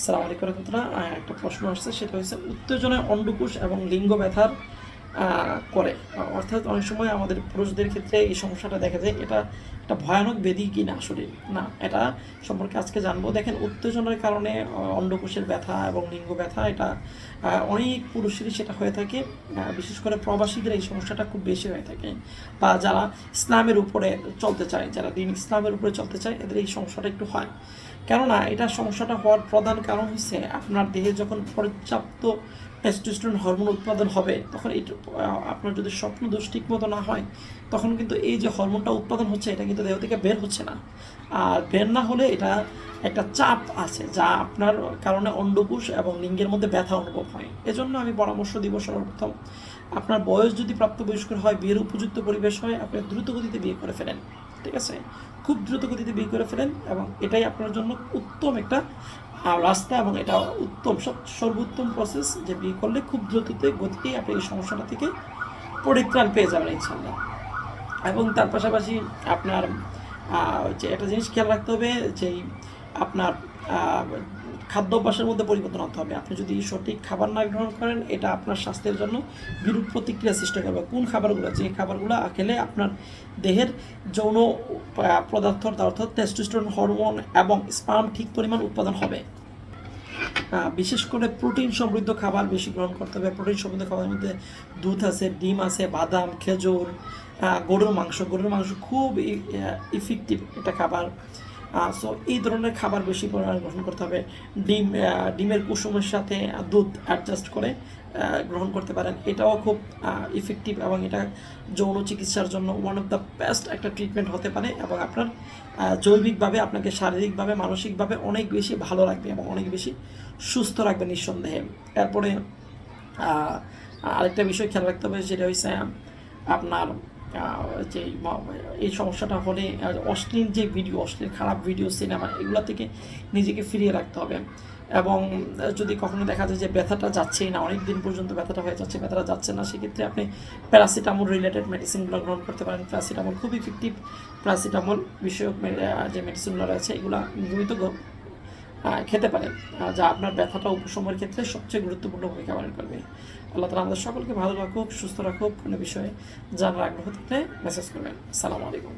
আসসালামু রহমতুল্লাহ। একটা প্রশ্ন আসছে সেটা হচ্ছে উত্তেজনায় অন্ডকোষ এবং লিঙ্গ ব্যথার করে। অর্থাৎ অনেক সময় আমাদের পুরুষদের ক্ষেত্রে এই সমস্যাটা দেখা যায়, এটা একটা ভয়ানক ব্যাধি কি না আসলে? না, এটা সম্পর্কে আজকে জানব। দেখেন, উত্তেজনার কারণে অন্ডকোষের ব্যথা এবং লিঙ্গ ব্যথা, এটা অনেক পুরুষেরই সেটা হয়ে থাকে। বিশেষ করে প্রবাসীদের এই সমস্যাটা খুব বেশি হয়ে থাকে। বা যারা ইসলামের উপরে চলতে চায়, যারা দিন ইসলামের উপরে চলতে চায়, এদের এই সমস্যাটা একটু হয়। কেননা, এটা সমস্যাটা হওয়ার প্রধান কারণ হচ্ছে আপনার দেহে যখন পর্যাপ্ত টেস্টোস্টেরন হরমোন উৎপাদন হবে, তখন এই আপনার যদি স্বপ্ন দোষ ঠিক মতো না হয়, তখন কিন্তু এই যে হরমোনটা উৎপাদন হচ্ছে, এটা কিন্তু দেহ থেকে বের হচ্ছে না। আর বের না হলে এটা একটা চাপ আছে, যা আপনার কারণে অন্ডকোষ এবং লিঙ্গের মধ্যে ব্যথা অনুভব হয়। এজন্য আমি পরামর্শ দিব সর্বপ্রথম, আপনার বয়স যদি প্রাপ্তবয়স্ক হয়, বিয়ের উপযুক্ত পরিবেশ হয়, আপনি দ্রুত গতিতে বিয়ে করে ফেলেন, ঠিক আছে? খুব দ্রুত গতিতে বিয়ে করে ফেলেন এবং এটাই আপনার জন্য উত্তম একটা রাস্তা এবং এটা উত্তম, সব, সর্বোত্তম প্রসেস যে বিয়ে করলে খুব দ্রুততে গতিতেই আপনি এই সমস্যাটা থেকে পরিত্রাণ পেয়ে যাবেন ইনশাল্লাহ এবং তার পাশাপাশি আপনার যে একটা জিনিস খেয়াল রাখতে হবে যে আপনার খাদ্যাভ্যাসের মধ্যে পরিবর্তন আনতে হবে। আপনি যদি সঠিক খাবার না গ্রহণ করেন, এটা আপনার স্বাস্থ্যের জন্য বিরূপ প্রতিক্রিয়া সৃষ্টি করবে। কোন খাবারগুলো? যে খাবারগুলো খেলে আপনার দেহের যৌন পদার্থ অর্থাৎ টেস্টোস্টেরন হরমোন এবং স্পাম ঠিক পরিমাণ উৎপাদন হবে। বিশেষ করে প্রোটিন সমৃদ্ধ খাবার বেশি গ্রহণ করতে হবে। প্রোটিন সমৃদ্ধ খাবারের মধ্যে দুধ আছে, ডিম আছে, বাদাম, খেজুর গরুর মাংস। গরুর মাংস খুব ইফেক্টিভ একটা খাবার। সো এই ধরনের খাবার বেশি পরিমাণে গ্রহণ করতে হবে। ডিম ডিমের কুসুমের সাথে দুধ অ্যাডজাস্ট করে গ্রহণ করতে পারেন। এটাও খুব ইফেক্টিভ এবং এটা যৌন চিকিৎসার জন্য ওয়ান অফ দ্য বেস্ট একটা ট্রিটমেন্ট হতে পারে এবং আপনার জৈবিকভাবে আপনাকে শারীরিকভাবে, মানসিকভাবে অনেক বেশি ভালো রাখবে এবং অনেক বেশি সুস্থ রাখবে নিঃসন্দেহে। এরপরে আরেকটা বিষয় খেয়াল রাখতে হবে, সেটা হচ্ছে আপনার যে এই সমস্যাটা হলে অশ্লীল যে ভিডিও অশ্লীল খারাপ ভিডিও সিনেমা এগুলো থেকে নিজেকে ফিরিয়ে রাখতে হবে। এবং যদি কখনো দেখা যায় যে ব্যথাটা যাচ্ছেই না, অনেক দিন পর্যন্ত ব্যথাটা হয়ে যাচ্ছে, ব্যথাটা যাচ্ছে না, সেক্ষেত্রে আপনি প্যারাসিটামল রিলেটেড মেডিসিনগুলো গ্রহণ করতে পারেন। প্যারাসিটামল খুব ইফেক্টিভ প্যারাসিটামল বিষয়ক যে মেডিসিনগুলো রয়েছে, এগুলো নিয়মিত খেতে পারেন যা আপনার ব্যথাটা উপশমের ক্ষেত্রে সবচেয়ে গুরুত্বপূর্ণ ভূমিকা পালন করবে। আল্লাহ তালা আমাদের সকলকে ভালো রাখুক, সুস্থ রাখুক, কোনো বিষয়ে জানার আগ্রহ থাকলে মেসেজ করবেন। সালামু আলাইকুম।